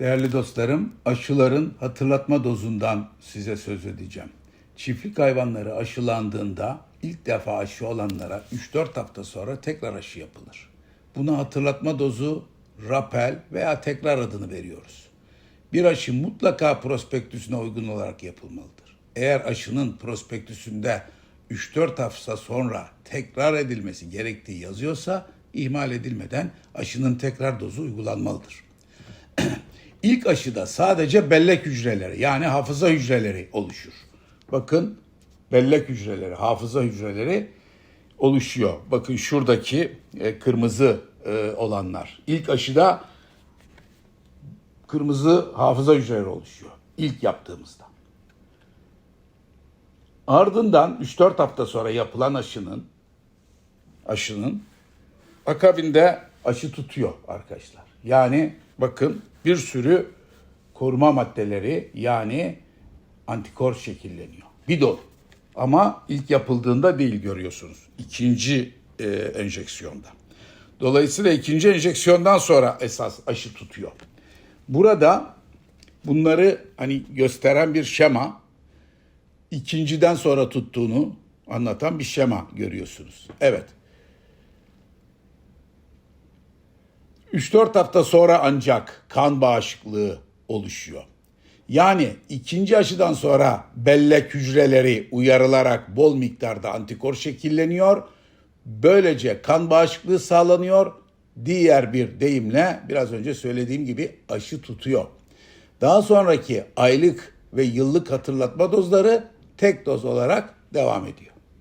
Değerli dostlarım, aşıların hatırlatma dozundan size söz edeceğim. Çiftlik hayvanları aşılandığında ilk defa aşı olanlara 3-4 hafta sonra tekrar aşı yapılır. Buna hatırlatma dozu, rapel veya tekrar adını veriyoruz. Bir aşı mutlaka prospektüsüne uygun olarak yapılmalıdır. Eğer aşının prospektüsünde 3-4 hafta sonra tekrar edilmesi gerektiği yazıyorsa ihmal edilmeden aşının tekrar dozu uygulanmalıdır. İlk aşıda sadece bellek hücreleri yani hafıza hücreleri oluşur. Bakın bellek hücreleri, hafıza hücreleri oluşuyor. Bakın şuradaki e, kırmızı e, olanlar. İlk aşıda kırmızı hafıza hücreleri oluşuyor. İlk yaptığımızda. Ardından 3-4 hafta sonra yapılan aşının aşının akabinde aşı tutuyor arkadaşlar. Yani bakın bir sürü koruma maddeleri yani antikor şekilleniyor. Bir dolu. Ama ilk yapıldığında değil görüyorsunuz. İkinci e, enjeksiyonda. Dolayısıyla ikinci enjeksiyondan sonra esas aşı tutuyor. Burada bunları hani gösteren bir şema ikinciden sonra tuttuğunu anlatan bir şema görüyorsunuz. Evet. 3-4 hafta sonra ancak kan bağışıklığı oluşuyor. Yani ikinci aşıdan sonra bellek hücreleri uyarılarak bol miktarda antikor şekilleniyor. Böylece kan bağışıklığı sağlanıyor. Diğer bir deyimle biraz önce söylediğim gibi aşı tutuyor. Daha sonraki aylık ve yıllık hatırlatma dozları tek doz olarak devam ediyor.